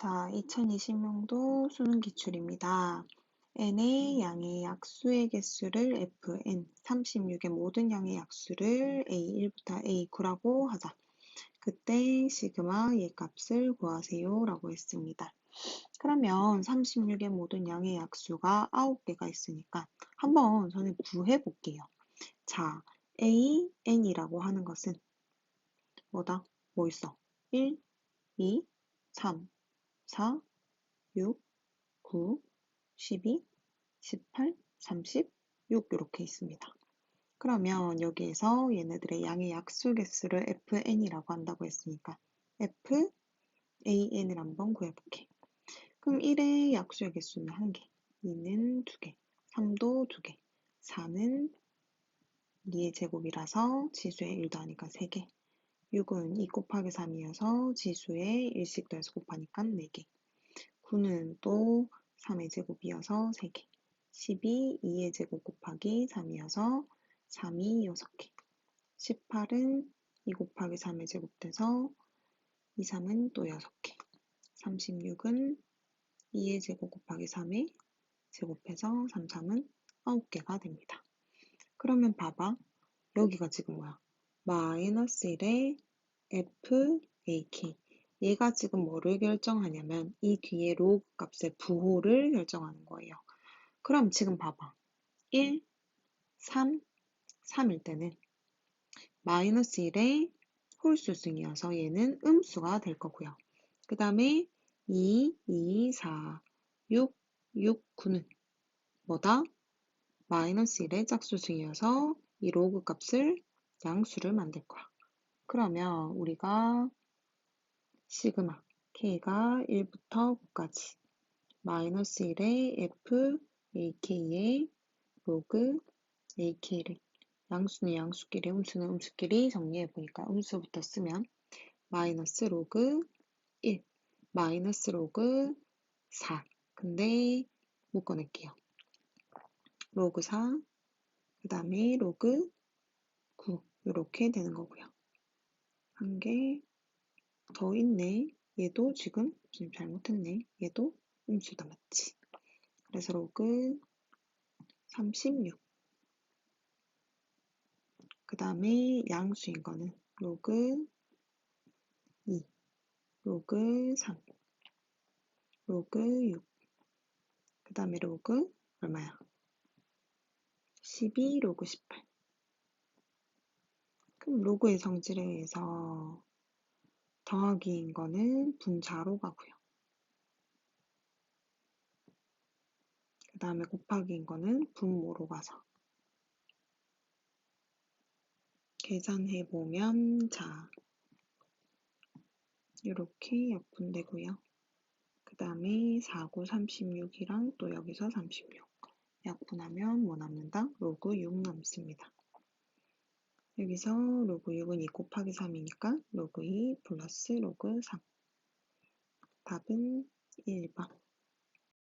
자, 2020년도 수능 기출입니다. n의 양의 약수의 개수를 fn, 36의 모든 양의 약수를 a1부터 a9라고 하자. 그때 시그마 의 값을 구하세요 라고 했습니다. 그러면 36의 모든 양의 약수가 9개가 있으니까 한번 저는 구해 볼게요. 자, a, n이라고 하는 것은 뭐다? 뭐 있어? 1, 2, 3, 4, 6, 9, 12, 18, 36 이렇게 있습니다. 그러면 여기에서 얘네들의 양의 약수 개수를 fn이라고 한다고 했으니까 f, an을 한번 구해볼게. 그럼 1의 약수의 개수는 1개, 2는 2개, 3도 2개, 4는 2의 제곱이라서 지수의 1도 하니까 3개, 6은 2 곱하기 3이어서 지수의 1씩 더해서 곱하니까 4개. 9는 또 3의 제곱이어서 3개. 12, 2의 제곱 곱하기 3이어서 3이 6개. 18은 2 곱하기 3의 제곱 돼서 2, 3은 또 6개. 36은 2의 제곱 곱하기 3의 제곱해서 3, 3은 9개가 됩니다. 그러면 봐봐. 여기가 지금 뭐야? 마이너스 1의 f ak 얘가 지금 뭐를 결정하냐면 이 뒤에 로그 값의 부호를 결정하는 거예요. 그럼 지금 봐봐. 1, 3, 3일 때는 마이너스 1의 홀수승이어서 얘는 음수가 될 거고요. 그 다음에 2, 2, 4, 6, 6, 9는 뭐다? 마이너스 1의 짝수승이어서 이 로그 값을 양수를 만들 거야. 그러면 우리가 시그마 k가 1부터 9까지 마이너스 1의 f ak의 로그 ak를 양수는 양수끼리 음수는 음수끼리 정리해 보니까 음수부터 쓰면 마이너스 로그 1 마이너스 로그 4 근데 묶어낼게요 로그 4 그 다음에 로그 9 이렇게 되는 거고요. 한 개 더 있네. 얘도 지금 지금 잘못했네. 얘도 음수다 맞지? 그래서 로그 36. 그 다음에 양수인 거는 로그 2, 로그 3, 로그 6. 그 다음에 로그 얼마야? 12, 로그 18. 로그의 성질에 의해서 더하기인 거는 분자로 가고요. 그 다음에 곱하기인 거는 분모로 가서 계산해 보면 자 이렇게 약분되고요. 그 다음에 4, 9, 36이랑 또 여기서 36 약분하면 뭐 남는다? 로그 6 남습니다. 여기서 로그 6은 2 곱하기 3이니까 로그 2 플러스 로그 3. 답은 1번.